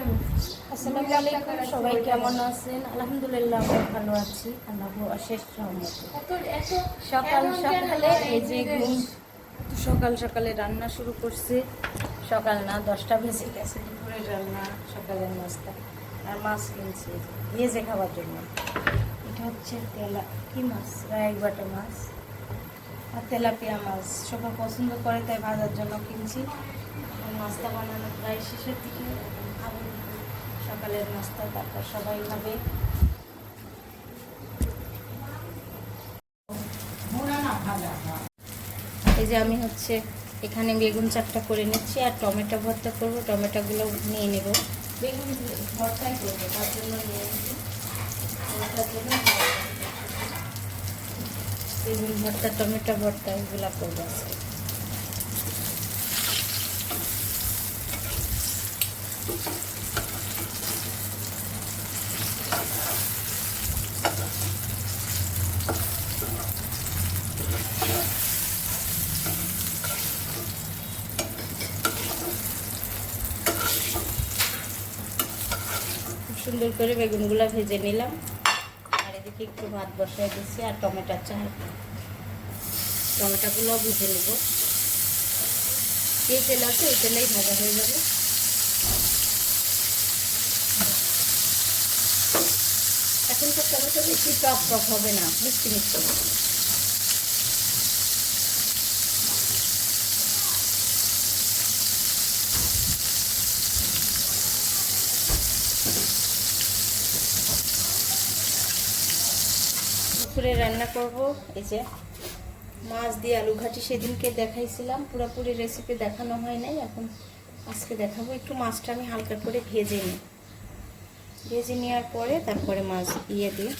আসসালামু আলাইকুম, সবাই কেমন আছেন? আলহামদুলিল্লাহ, আমরা ভালো আছি। আল্লাহ অশেষ সকাল সকালে এই যে ঘুম, সকাল সকালে রান্না শুরু করছে। সকাল না, দশটা বেজে গেছে। দুপুরের রান্না, সকালের নাস্তা আর মাছ কিনছে। ভেজে খাওয়ার জন্য। এটা হচ্ছে তেলা কি মাছ? রায়ক বাটা মাছ আর তেলাপিয়া মাছ। সবাই পছন্দ করে, তাই ভাজার জন্য কিনছি। নাস্তা বানানো প্রায় শেষের দিকে। সকালের নাস্তা তারপর সবাই খাবে। এই যে আমি হচ্ছে এখানে বেগুন চারটা করে নিচ্ছি আর টমেটো ভর্তা করব। টমেটোগুলো নিয়ে নেব। বেগুন ভর্তাই করব তার জন্য নিয়ে ভর্তার জন্য বেগুন ভর্তা টমেটো ভর্তা এগুলো করব আজকে। সুন্দর করে বেগুনগুলো ভেজে নিলাম। আর এদিকে একটু ভাত বসাই দিচ্ছি আর টমেটো চাল। টমেটোগুলো ভেজে নেব। যে তেল আছে ওই তেলেই ভাজা হয়ে যাবে। এখন তো টমেটো বেশি টক টক হবে না, মিষ্টি মিষ্টি দুপুরে রান্না করব। এই যে মাছ দিয়ে আলু ঘাটি সেদিনকে দেখাইছিলাম। পুরোপুরি রেসিপি দেখানো হয় নাই। এখন আজকে দেখাবো। একটু মাছটা আমি হালকা করে ভেজে নিই। ভেজে নেওয়ার পরে তারপরে মাছ ইয়ে দিই।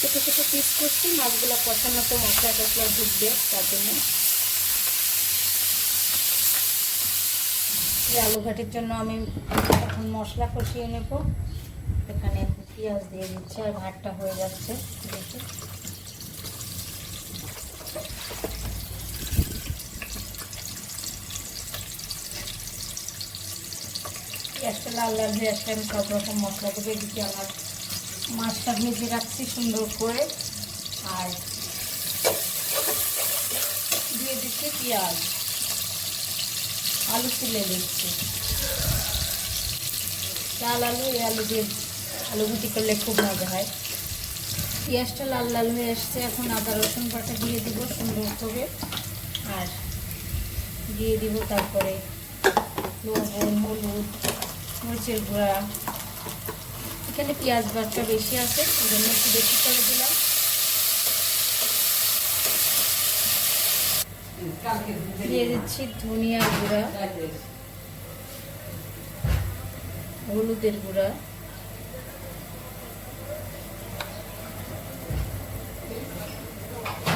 ছোটো ছোটো পিস করছি, মাছগুলো কষানো তো মশলা টসলা ঢুকবে, তার জন্য। আলু ঘাটির জন্য আমি এখন মশলা কষিয়ে নেব। এখানে পেঁয়াজ দিয়ে দিচ্ছি, আর ভাতটা হয়ে যাচ্ছে পেঁয়াজটা লাল লাল আসলে আমি সব রকম মশলা দেবে, এদিকে আমার মাছটা ভেজে রাখছি সুন্দর করে। আর দিয়ে দিচ্ছি পেঁয়াজ। আলু তুলে দিচ্ছি। লাল আলু, এই আলু দিয়ে আলু গুটি করলে খুব মজা হয়। পেঁয়াজটা লাল লাল হয়ে এসছে এখন আদা, রসুন বাটা দিয়ে দিব সুন্দর করে। আর দিয়ে দিব তারপরে লবণ, হলুদ, মরিচের গুঁড়া। এখানে পেঁয়াজ বাটা বেশি আছে জন্য একটু বেশি করে দিলাম। দিয়ে দিচ্ছি ধনিয়া গুঁড়া, হলুদের গুঁড়া।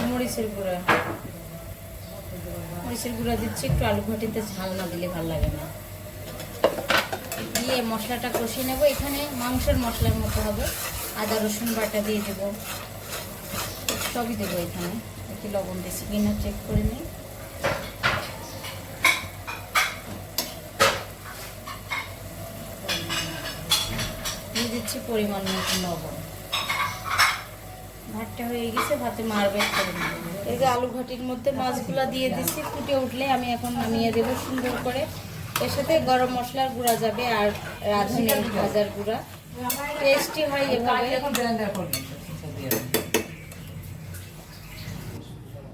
মরিচের গুঁড়া। মরিচের গুঁড়া দিচ্ছি, একটু আলু ঘাটিতে ঝাল না দিলে ভালো লাগে না। দিয়ে মশলাটা কষিয়ে নেব। এখানে মাংসের মশলার মতো হবে। আদা, রসুন বাটা দিয়ে দেব। সবই দেবো এখানে। একটু লবণ দিচ্ছি। কিনা চেক করে নিই। দিয়ে দিচ্ছি পরিমাণ মতো লবণ। ভাতটা হয়ে গেছে। ভাতে মারবে করে নেব। এই আলু ঘাটির মধ্যে মাছগুলা দিয়ে দিচ্ছি। ফুটে উঠলে আমি এখন নামিয়ে দেবো সুন্দর করে। এর সাথে গরম মশলার গুঁড়া যাবে আর রাঁধুনি ভাজার গুঁড়া। টেস্টি হয় এভাবে।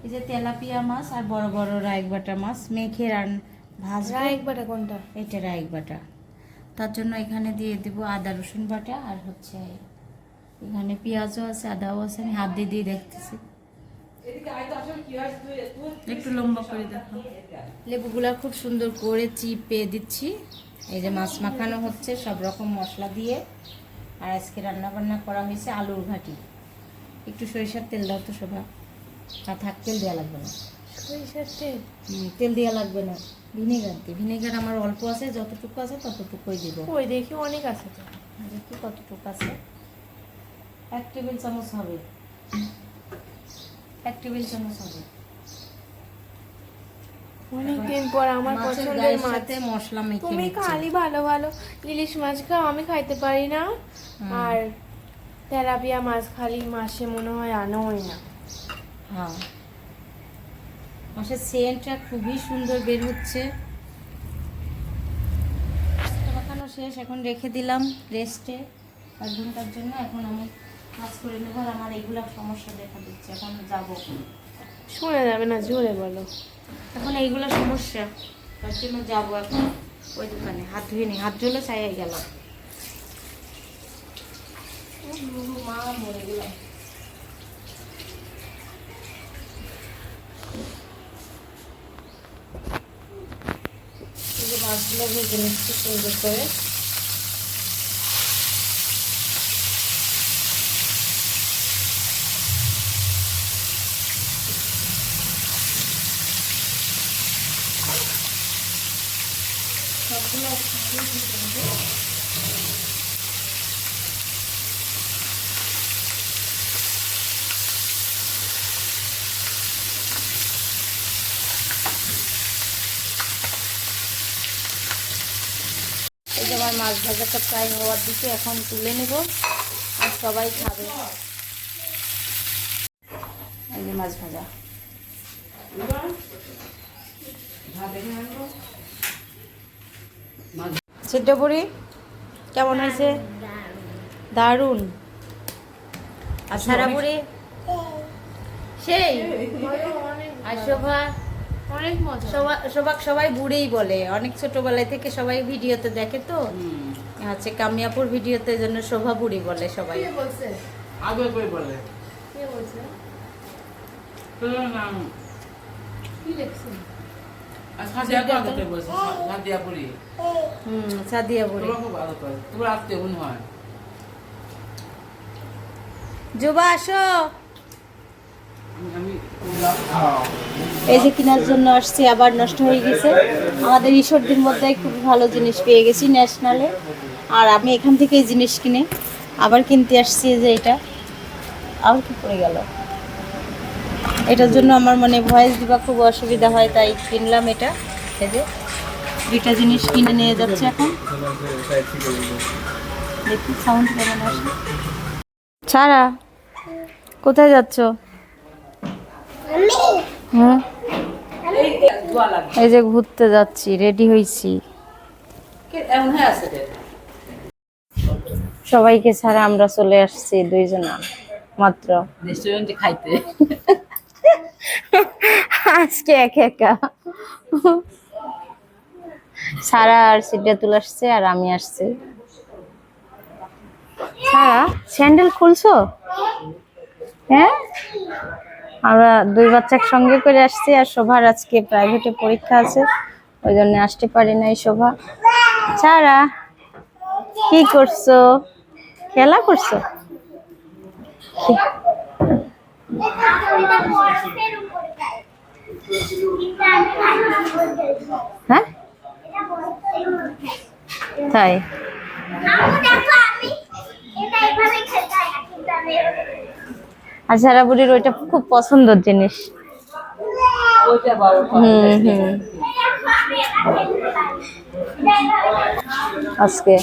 এই যে তেলাপিয়া মাছ আর বড় বড় রায়ক বাটা মাছ মেখে রান ভাজবো। রায়ক বাটা কোনটা? এটা রায়ক বাটা। তার জন্য এখানে দিয়ে দেব আদা রসুন বাটা আর হচ্ছে এখানে পেঁয়াজও আছে আদাও আছে আমি হাত দিয়ে দিয়ে দেখতেছি। একটু লম্বা করে দেখো। লেবুগুলা খুব সুন্দর করে চিপে দিচ্ছি। এই যে মাছ মাখানো হচ্ছে সব রকম মশলা দিয়ে। আর আজকে রান্না বান্না করা হয়েছে আলুর ঘাটি। একটু সরিষার তেল দাও তো শোভা। আর থাক তেল দেওয়া লাগবে না। সরিষার তেল? তেল দেওয়া লাগবে না। ভিনেগার দিয়ে ভিনেগার আমার অল্প আছে যতটুকু আছে ততটুকুই দিব। ওই দেখি অনেক আছে তো। দেখি কতটুকু আছে। এক টেবিল চামচ হবে। এক টেবিল চামচ হবে অনেকদিন পর আমার পছন্দের মাছ। মশলা মেখে তুমি খালি ভালো ভালো। ইলিশ মাছ খাও আমি খাইতে পারি না। আর তেলাপিয়া মাছ খালি মাসে মনে হয় আনোই না। হ্যাঁ। মাছের সেন্টটা খুবই সুন্দর বের হচ্ছে। শেষ এখন রেখে দিলাম রেস্টে এক ঘণ্টার জন্য এখন আমি কাজ করে নেব আর আমার এগুলা সমস্যা দেখা দিচ্ছে এখন যাব। শোনা যাবে না জোরে বলো। এখন এইগুলো সমস্যা তার জন্য যাব এখন। ওই দোকানে হাত ধুয়ে নি হাত ধুলে চাই গেল। মা মরে গেলাম মাছগুলো ভেজে নিচ্ছি সুন্দর করে। আমার মাছ ভাজাটা প্রায় হওয়ার দিকে, এখন তুলে নেব আর সবাই খাবে। এই যে মাছ ভাজা। সিদ্ধ পুরি কেমন হয়েছে? দারুণ। আর সারা পুরি সেই। আর শোভা? অনেক মজা। সবাক সবাই বুড়েই বলে। অনেক ছোটবেলায় থেকে সবাই ভিডিওতে দেখে তো। হচ্ছে কামিয়াপুর ভিডিওতে জন্য শোভা বুড়ি বলে সবাই। কে বলছে? আগে বলে? কে বলছে? তোর নাম? কি বোন হয়। যুবা আসো। আমি এই যে কেনার জন্য আসছি আবার নষ্ট হয়ে গেছে। আমাদের ঈশ্বরদের মধ্যে খুব ভালো জিনিস পেয়ে গেছি ন্যাশনালে। আর আমি এখান থেকে এই জিনিস কিনে আবার কিনতে আসছি যে এটা। আর কি পড়ে গেল? এটার জন্য আমার মানে ভয়েস দিবা খুব অসুবিধা হয়, তাই কিনলাম এটা। এই যে দুইটা জিনিস কিনে নিয়ে যাচ্ছে এখন। দেখি সাউন্ড কেমন আসে ছাড়া, কোথায় যাচ্ছ? হুম? এই যে ঘুরতে যাচ্ছি রেডি হয়েছি হয়ে সবাইকে ছাড়া আমরা চলে আসছি দুইজনা, মাত্র। রেস্টুরেন্টে খাইতে। আজকে একা একা। সারা আর সিটে তুলে আসছে আর আমি আসছি। সারা, স্যান্ডেল খুলছো? হ্যাঁ? আমরা দুই বাচ্চার সঙ্গে করে আসছি আর শোভার আজকে প্রাইভেটে পরীক্ষা আছে, ওই জন্য আসতে পারি নাই শোভা। সারা, কি করছ? খেলা করছ? হ্যাঁ? তাই? আর সারা বুড়ির ওইটা খুব পছন্দের জিনিস। হুম হুম। আজকে।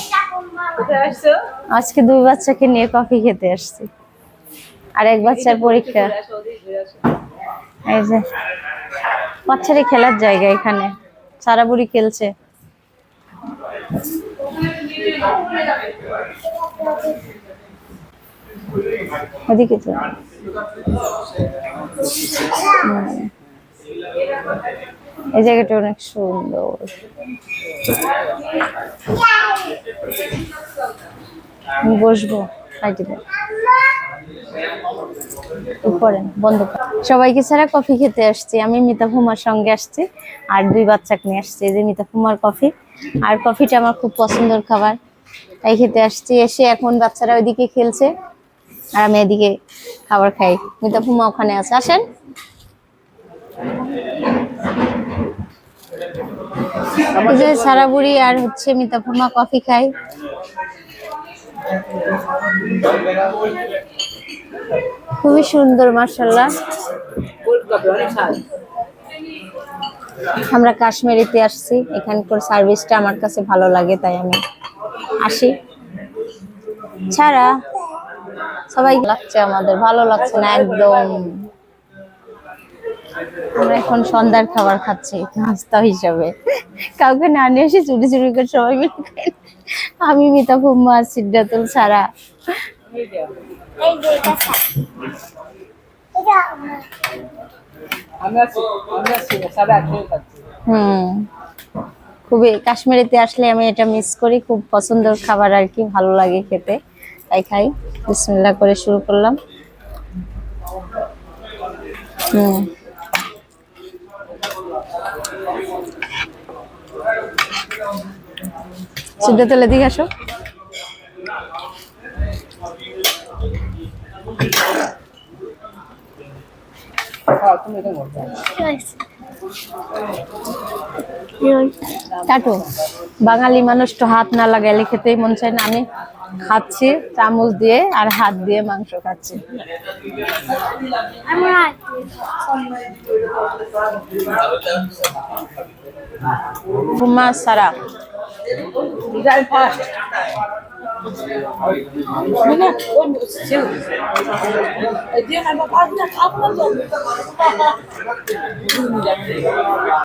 আজকে দুই বাচ্চাকে নিয়ে কফি খেতে আসছি। আর এক বাচ্চার পরীক্ষা। এই যে বাচ্চারই খেলার জায়গা এখানে। সারা বুড়ি খেলছে। ওদিকে তো। এই জায়গাটা অনেক সুন্দর। বসবো কাটি দেন উপরে না, বন্ধ সবাইকে ছাড়া কফি খেতে আসছি। আমি মিতা ফুমার সঙ্গে আসছি আর দুই বাচ্চাকে নিয়ে আসছি যে মিতা ফুমার কফি। আর কফিটা আমার খুব পছন্দের খাবার। তাই খেতে আসছি। এসে এখন বাচ্চারা ওইদিকে খেলছে আর আমি এদিকে খাবার খাই। মিতা ফুমা ওখানে আছে। আসেন। যে সারা বুড়ি আর হচ্ছে মিতা ফুমা কফি খাই খুবই সুন্দর মার্শাল্লাহ আমরা কাশ্মীরিতে আসছি। এখানকার সার্ভিসটা আমার কাছে ভালো লাগে, তাই আমি আসি। ছাড়া সবাই লাগছে আমাদের, ভালো লাগছে না একদম। আমরা এখন সন্ধ্যার খাবার খাচ্ছি, নাস্তা হিসাবে। কাউকে না নিয়ে এসে চুরি চুরি করে সবাই মিলে আমি মিতা ফুম্মা সিদ্ধাতুল ছাড়া। হুম। খুবই কাশ্মীরিতে আসলে আমি এটা মিস করি, খুব পছন্দের খাবার আর কি, ভালো লাগে খেতে। তাই খাই, বিসমিল্লাহ করে শুরু করলাম। হুম। সিদ্ধ তেলে দিকে আসো। বাঙালি মানুষ তো হাত না লাগাইলে খেতেই মন চায় না। আমি খাচ্ছি চামচ দিয়ে আর হাত দিয়ে মাংস খাচ্ছি। সারা। যাই ফার্স্ট মানে ওই সেও এই যে আমরা ফার্স্ট খাব না তো